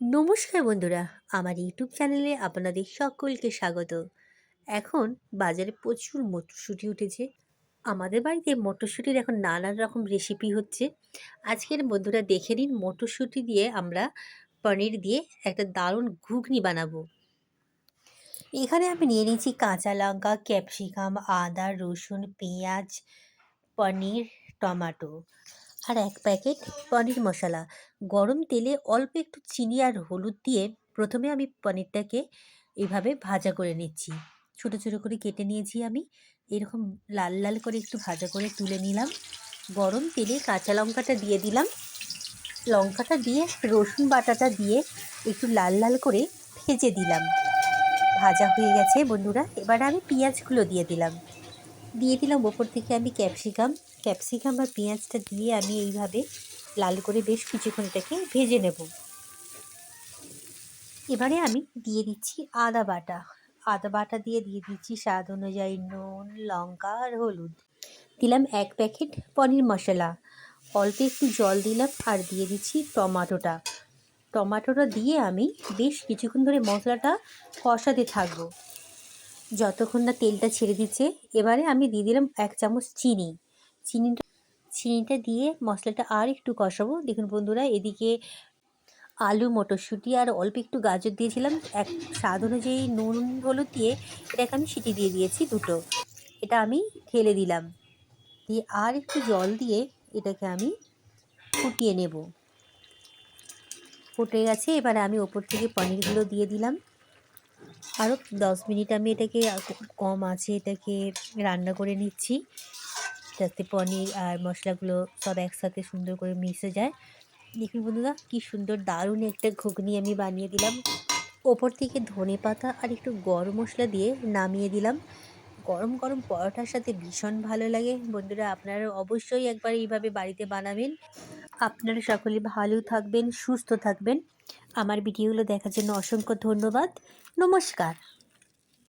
নমস্কার বন্ধুরা, আমার ইউটিউব চ্যানেলে আপনাদের সকলকে স্বাগত। এখন বাজারে প্রচুর মটরশুঁটি উঠেছে। আমাদের বাড়িতে মটরশুঁটির এখন নানান রকম রেসিপি হচ্ছে। আজকের বন্ধুরা দেখে নিন মটরশুঁটি দিয়ে আমরা পনির দিয়ে একটা দারুণ ঘুগনি বানাবো। এখানে আমি নিয়ে নিয়েছি কাঁচা লঙ্কা, ক্যাপসিকাম, আদা, রসুন, পেঁয়াজ, পনির, টমাটো। আর এক প্যাকেট পনির মশলা। গরম তেলে অল্প একটু চিনি আর হলুদ দিয়ে প্রথমে আমি পনিরটাকে এভাবে ভাজা করে নিচ্ছি। ছোটো ছোটো করে কেটে নিয়েছি আমি। এরকম লাল লাল করে একটু ভাজা করে তুলে নিলাম। গরম তেলে কাঁচা লঙ্কাটা দিয়ে দিলাম। লঙ্কাটা দিয়ে রসুন বাটাটা দিয়ে একটু লাল লাল করে ভেজে দিলাম। ভাজা হয়ে গেছে বন্ধুরা। এবার আমি পেঁয়াজগুলো দিয়ে দিলাম। দিয়ে দিলাম। ওপর থেকে আমি ক্যাপসিকাম ক্যাপসিকাম আর পেঁয়াজটা দিয়ে আমি এইভাবে লাল করে বেশ কিছুক্ষণ এটাকে ভেজে নেব। এবারে আমি দিয়ে দিচ্ছি আদা বাটা। আদা বাটা দিয়ে দিয়ে দিচ্ছি স্বাদ অনুযায়ী নুন, লঙ্কা আর হলুদ। দিলাম এক প্যাকেট পনির মশলা। অল্প একটু জল দিলাম আর দিয়ে দিচ্ছি টমাটোটা। টমাটোটা দিয়ে আমি বেশ কিছুক্ষণ ধরে মশলাটা কষাতে থাকব। যতক্ষণ না তেলটা ছেড়ে দিচ্ছে, এবারে আমি দিয়ে দিলাম এক চামচ চিনি। চিনিটা চিনিটা দিয়ে মশলাটা আর একটু কষাবো। দেখুন বন্ধুরা, এদিকে আলু, মটরশুঁটি আর অল্প একটু গাজর দিয়েছিলাম। এক স্বাদ অনুযায়ী নুন, হলুদ দিয়ে এটাকে আমি সিটি দিয়ে দিয়েছি দুটো। এটা আমি ঢেলে দিলাম। দিয়ে আর একটু জল দিয়ে এটাকে আমি ফুটিয়ে নেব। ফুটে গেছে, এবারে আমি ওপর থেকে পনিরগুলো দিয়ে দিলাম। আরও দশ মিনিট আমি এটাকে কম আছে এটাকে রান্না করে নিচ্ছি। যাতে পনির আর মশলাগুলো সব একসাথে সুন্দর করে মিশে যায়। দেখুন বন্ধুরা, কী সুন্দর দারুণ একটা ঘুগনি আমি বানিয়ে দিলাম। ওপর থেকে ধনে পাতা আর একটু গরম মশলা দিয়ে নামিয়ে দিলাম। গরম গরম পরোটার সাথে ভীষণ ভালো লাগে। বন্ধুরা আপনারা অবশ্যই একবার এইভাবে বাড়িতে বানাবেন। আপনারা সকলে ভালো থাকবেন, সুস্থ থাকবেন। আমার ভিডিওগুলো দেখার জন্য অসংখ্য ধন্যবাদ। নমস্কার।